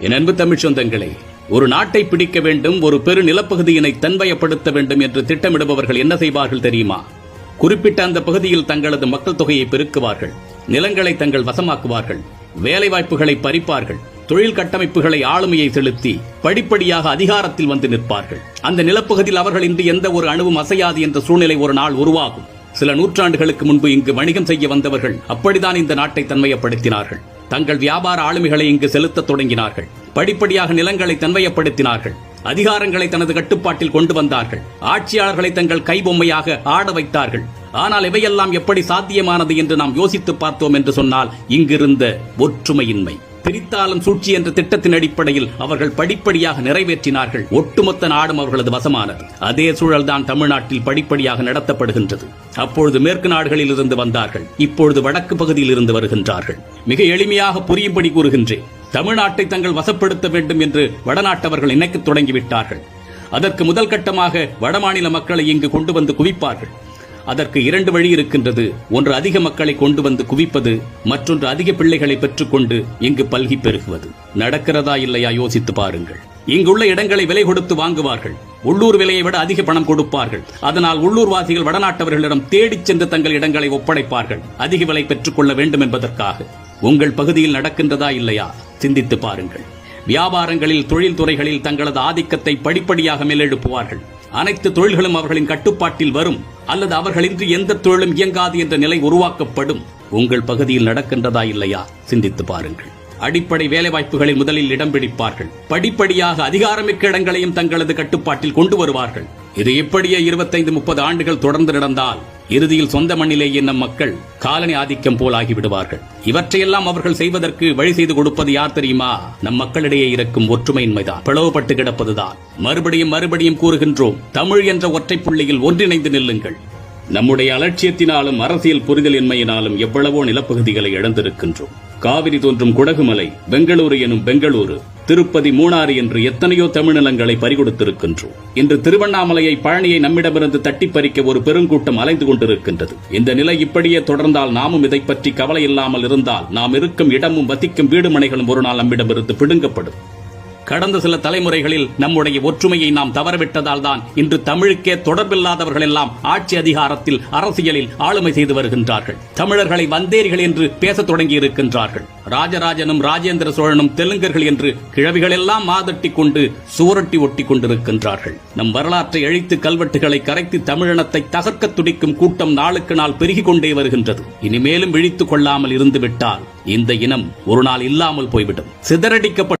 என் அன்பு தமிழ் சொந்தங்களே ஒரு நாட்டை பிடிக்க வேண்டும் ஒரு பெரு நிலப்பகுதியினை தன்வயப்படுத்த வேண்டும் என்று திட்டமிடுபவர்கள் என்ன செய்வார்கள் தெரியுமா? குறிப்பிட்ட அந்த பகுதியில் தங்களது மக்கள் தொகையை பெருக்குவார்கள் நிலங்களை தங்கள் வசமாக்குவார்கள் வேலைவாய்ப்புகளை பறிப்பார்கள் தொழில் கட்டமைப்புகளை ஆளுமையை செலுத்தி படிப்படியாக அதிகாரத்தில் வந்து நிற்பார்கள். அந்த நிலப்பகுதியில் அவர்கள் இன்று எந்த ஒரு அணுவும் அசையாது என்ற சூழ்நிலை ஒரு நாள் உருவாகும். சில நூற்றாண்டுகளுக்கு முன்பு இங்கு வணிகம் செய்ய வந்தவர்கள் அப்படித்தான் இந்த நாட்டை தன்மையப்படுத்தினார்கள். தங்கள் வியாபார ஆளுமைகளை இங்கு செலுத்தத் தொடங்கினார்கள். படிப்படியாக நிலங்களை தன்மையப்படுத்தினார்கள் அதிகாரங்களை தனது கட்டுப்பாட்டில் கொண்டு வந்தார்கள். ஆட்சியாளர்களை தங்கள் கைபொம்மையாக ஆட வைத்தார்கள். ஆனால் இவையெல்லாம் எப்படி சாத்தியமானது என்று நாம் யோசித்து பார்த்தோம் என்று சொன்னால் இங்கிருந்த ஒற்றுமையின்மை. பிரித்தாலும் சூழ்ச்சி என்ற திட்டத்தின் அடிப்படையில் அவர்கள் படிப்படியாக நிறைவேற்றினார்கள். ஒட்டுமொத்த நாடும் அவர்களது வசமானது. அதே சூழல்தான் தமிழ்நாட்டில் படிப்படியாக நடத்தப்படுகின்றது. அப்பொழுது மேற்கு நாடுகளில் இருந்து வந்தார்கள். இப்பொழுது வடக்கு பகுதியில் இருந்து வருகின்றார்கள். மிக எளிமையாக புரியும்படி கூறுகின்றேன். தமிழ்நாட்டை தங்கள் வசப்படுத்த வேண்டும் என்று வடநாட்டவர்கள் நினைக்கத் தொடங்கிவிட்டார்கள். அதற்கு முதல் கட்டமாக வடமாநில மக்களை இங்கு கொண்டு வந்து குவிப்பார்கள். அதற்கு இரண்டு வழி இருக்கின்றது. ஒன்று அதிக மக்களை கொண்டு வந்து குவிப்பது மற்றொன்று அதிக பிள்ளைகளை பெற்றுக்கொண்டு இங்கு பல்கி பெருகுவது. நடக்கிறதா இல்லையா யோசித்து பாருங்கள். இங்குள்ள இடங்களை விலை கொடுத்து வாங்குவார்கள். உள்ளூர் விலையை விட அதிக பணம் கொடுப்பார்கள். அதனால் உள்ளூர்வாசிகள் வடநாட்டவர்களிடம் தேடிச் சென்று தங்கள் இடங்களை ஒப்படைப்பார்கள். அதிக விலை பெற்றுக்கொள்ள வேண்டும் என்பதற்காக. உங்கள் பகுதியில் நடக்கின்றதா இல்லையா? சிந்தித்து பாருங்கள். வியாபாரங்களில் தொழில் துறைகளில் தங்களது ஆதிக்கத்தை படிப்படியாக மேலெழுப்புவார்கள். அனைத்து தொழில்களும் அவர்களின் கட்டுப்பாட்டில் வரும். அல்லது அவர்களின்றி எந்த தொழிலும் இயங்காது என்ற நிலை உருவாக்கப்படும். உங்கள் பகுதியில் நடக்கின்றதா இல்லையா? சிந்தித்து பாருங்கள். அடிப்படை வேலைவாய்ப்புகளில் முதலில் இடம் பிடிப்பார்கள். படிப்படியாக அதிகாரமிக்க இடங்களையும் தங்களது கட்டுப்பாட்டில் கொண்டு வருவார்கள். இது இப்படியே இருபத்தைந்து முப்பது ஆண்டுகள் தொடர்ந்து நடந்தால் இறுதியில் சொந்த மண்ணிலேயே நம் மக்கள் காலனி ஆதிக்கம் போல் ஆகிவிடுவார்கள். இவற்றையெல்லாம் அவர்கள் செய்வதற்கு வழி செய்து கொடுப்பது யார் தெரியுமா? நம் மக்களிடையே இருக்கும் ஒற்றுமையின்மைதான். பிளவுபட்டு கிடப்பதுதான். மறுபடியும் மறுபடியும் கூறுகின்றோம். தமிழ் என்ற ஒற்றை புள்ளியில் ஒன்றிணைந்து நில்லுங்கள். நம்முடைய அலட்சியத்தினாலும் அரசியல் புரிதலின்மையினாலும் எவ்வளவோ நிலப்பகுதிகளை இழந்திருக்கின்றோம். காவிரி தோன்றும் குடகுமலை பெங்களூரு எனும் பெங்களூரு திருப்பதி மூணாறு என்று எத்தனையோ தமிழ்நிலங்களை பறிகொடுத்திருக்கின்றோம். இன்று திருவண்ணாமலையை பழனியை நம்மிடமிருந்து தட்டி பறிக்க ஒரு பெருங்கூட்டம் அலைந்து கொண்டிருக்கின்றது. இந்த நிலை இப்படியே தொடர்ந்தால் நாமும் இதை பற்றி கவலை இல்லாமல் இருந்தால் நாம் இருக்கும் இடமும் வசிக்கும் வீடுமனைகளும் ஒரு நாள் நம்மிடமிருந்து பிடுங்கப்படும். கடந்த சில தலைமுறைகளில் நம்முடைய ஒற்றுமையை நாம் தவறவிட்டதால் தான் இன்று தமிழுக்கே தொடர்பில்லாதவர்கள் எல்லாம் ஆட்சி அதிகாரத்தில் அரசியலில் ஆளுமை செய்து வருகின்றார்கள். தமிழர்களை வந்தேரிகள் என்று பேசத் தொடங்கி இருக்கின்றார்கள் ராஜராஜனும் ராஜேந்திர சோழனும் தெலுங்கர்கள் என்று கிழவிகள் எல்லாம் மாதட்டி கொண்டு சுவரட்டி ஒட்டி கொண்டிருக்கின்றார்கள். நம் வரலாற்றை அழித்து கல்வெட்டுகளை கரைத்து தமிழினத்தை தகர்க்க துடிக்கும் கூட்டம் நாளுக்கு நாள் பெருகிக் கொண்டே வருகின்றது. இனிமேலும் விழித்துக் கொள்ளாமல் இருந்துவிட்டால் இந்த இனம் ஒரு நாள் இல்லாமல் போய்விடும். சிதறடிக்கப்பட்ட